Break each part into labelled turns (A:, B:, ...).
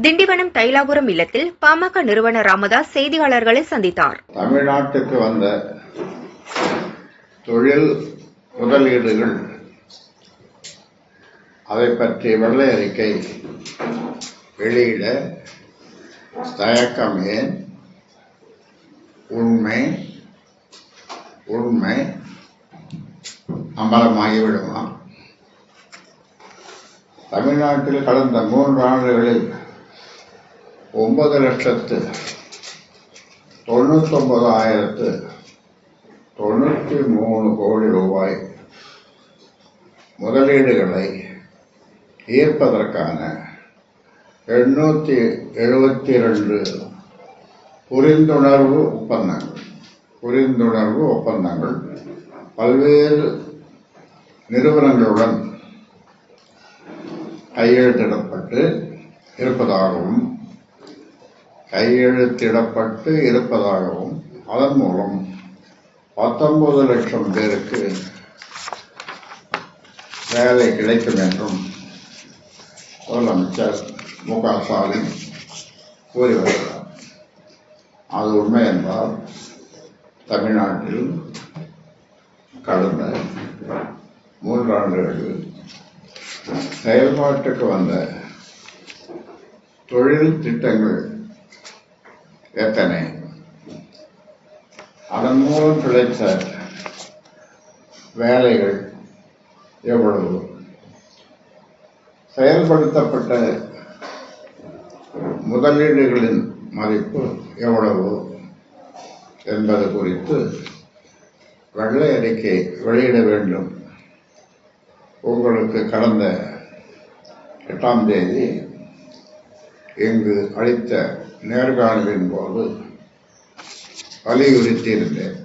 A: திண்டிவனம் தைலாபுரம் இல்லத்தில் பாமக நிறுவனர் ராமதாஸ் செய்தியாளர்களை சந்தித்தார்.
B: தமிழ்நாட்டுக்கு வந்த தொழில் முதலீடுகள் அதை பற்றிய வெள்ளை அறிக்கை வெளியிட தயக்கம் ஏன்? உண்மை உண்மை அம்பலமாகிவிடுமா தமிழ்நாட்டில் கடந்த மூன்று ஆண்டுகளில் ஒன்பது லட்சத்து தொண்ணூத்தொன்பதாயிரத்து தொண்ணூற்றி மூணு கோடி ரூபாய் முதலீடுகளை ஈர்ப்பதற்கான எண்ணூற்றி எழுபத்தி ரெண்டு புரிந்துணர்வு ஒப்பந்தங்கள் புரிந்துணர்வு ஒப்பந்தங்கள் பல்வேறு நிறுவனங்களுடன் கையெழுத்திடப்பட்டு இருப்பதாகவும் கையெழுத்திடப்பட்டு இருப்பதாகவும் அதன் மூலம் பத்தொன்பது லட்சம் பேருக்கு வேலை கிடைக்கும் என்றும் முதலமைச்சர் மு க ஸ்டாலின் கூறி வருகிறார். அது உண்மை என்றால் தமிழ்நாட்டில் கடந்த மூன்றாண்டுகளில் செயல்பாட்டுக்கு வந்த தொழில் திட்டங்கள் எத்தனை? அதன் மூலம் கிடைத்த வேலைகள் எவ்வளவு? செயல்படுத்தப்பட்ட முதலீடுகளின் மதிப்பு எவ்வளவு என்பது குறித்து வெள்ளை அறிக்கை வெளியிட வேண்டும். உங்களுக்கு கடந்த எட்டாம் தேதி இங்கு அளித்த நேர்காணலின் போது வலியுறுத்தியிருந்தேன்.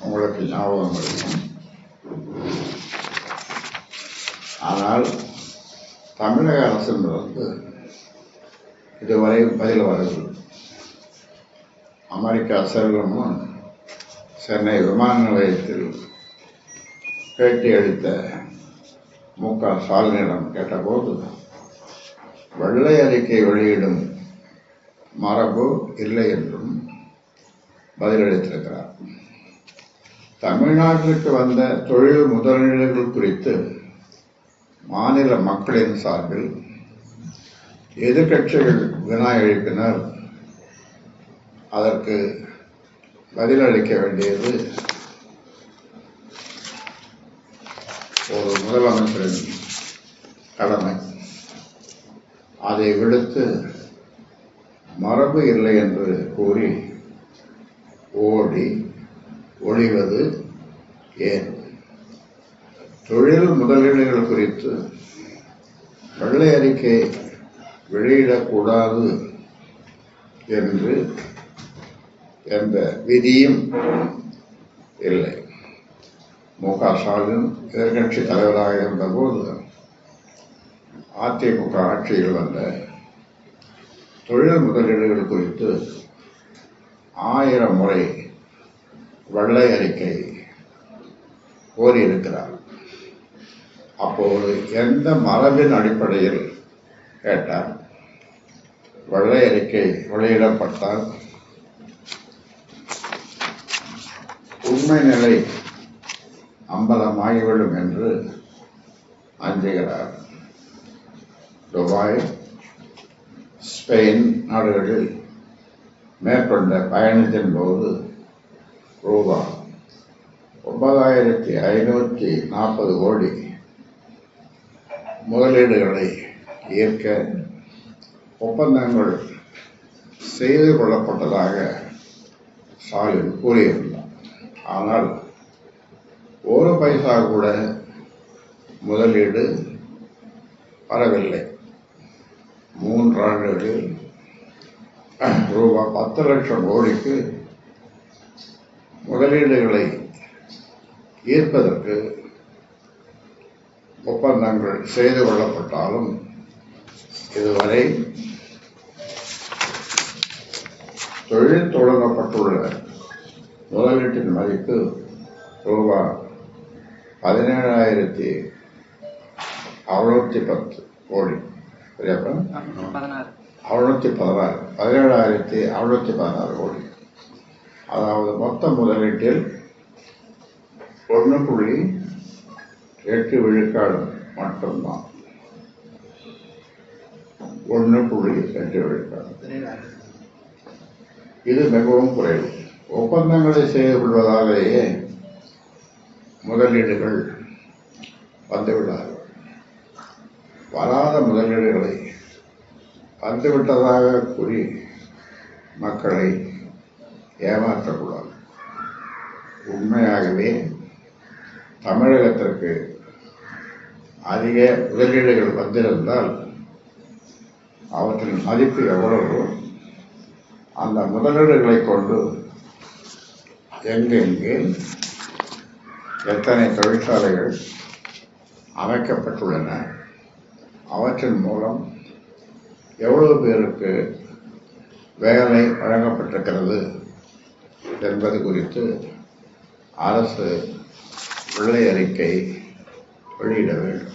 B: உங்களுக்கு ஞாபகம் இருக்கும். ஆனால் தமிழக அரசிலிருந்து இதுவரை பதில் வரவில்லை. அமெரிக்கா செல்வமும் சென்னை விமான நிலையத்தில் பேட்டி அளித்த மு க ஸ்டாலினிடம் கேட்டபோது வெள்ளை அறிக்கை வெளியிடும் மரபு இல்லை என்றும் பதிலளித்திருக்கிறார் தமிழ்நாட்டிற்கு வந்த தொழில் முதலீடுகள் குறித்து மாநில மக்களின் சார்பில் எதிர்க்கட்சிகள் வினா எழுப்பினர். அதற்கு பதிலளிக்க வேண்டியது ஒரு முதலமைச்சரின் கடமை. அதை விடுத்து மரபு இல்லை என்று கூறி ஓடி ஒழிவது ஏன்? தொழில் முதலீடுகள் குறித்து வெள்ளை அறிக்கை வெளியிடக்கூடாது என்று எந்த விதியும் இல்லை. மு க ஸ்டாலின் எதிர்கட்சி தலைவராக இருந்தபோது அதிமுக ஆட்சியில் வந்த தொழில் முதலீடுகள் குறித்து ஆயிரம் முறை வெள்ளை அறிக்கை கோரியிருக்கிறார். அப்போது எந்த மரபின் அடிப்படையில் கேட்டார்? வெள்ளை அறிக்கை வெளியிடப்பட்டால் உண்மை நிலை அம்பலமாகிவிடும் என்று அஞ்சுகிறார். துபாய் ஸ்பெயின் நாடுகளில் மேற்கொண்ட பயணத்தின் போது ரூபா ஒன்பதாயிரத்தி ஐநூற்றி நாற்பது கோடி முதலீடுகளை ஈர்க்க ஒப்பந்தங்கள் செய்து கொள்ளப்பட்டதாக ஸ்டாலின் கூறியிருந்தார். ஆனால் ஒரு பைசா கூட முதலீடு வரவில்லை. மூன்றாண்டுகளில் ரூபாய் பத்து லட்சம் கோடிக்கு முதலீடுகளை ஈர்ப்பதற்கு ஒப்பந்தங்கள் செய்து கொள்ளப்பட்டாலும் இதுவரை தொழில் தொடங்கப்பட்டுள்ள முதலீட்டின் மதிப்பு ரூபாய் பதினேழாயிரத்தி அறுநூற்றி பத்து கோடி.
C: பதினாறு.
B: அறுநூத்தி பதினாறு. பதினேழாயிரத்தி அறுநூத்தி பதினாறு கோடி. அதாவது மொத்த முதலீட்டில் ஒன்று புள்ளி எட்டு விழுக்காடு மட்டும்தான். ஒன்று புள்ளி எட்டு விழுக்காடு. இது மிகவும் குறைவு. ஒப்பந்தங்களை செய்து கொள்வதாலேயே முதலீடுகள் வந்துவிடாது வராத முதலீடுகளை வந்துவிட்டதாக கூறி மக்களை ஏமாற்றக்கூடாது. உண்மையாகவே தமிழகத்திற்கு அதிக முதலீடுகள் வந்திருந்தால் அவற்றின் மதிப்பு எவ்வளவு அந்த முதலீடுகளை கொண்டு எங்கெங்கே எத்தனை தொழிற்சாலைகள் அமைக்கப்பட்டுள்ளன அவற்றின் மூலம் எவ்வளவு பேருக்கு வேலை வழங்கப்பட்டிருக்கிறது என்பது குறித்து அரசு வெள்ளை அறிக்கை வெளியிட வேண்டும்.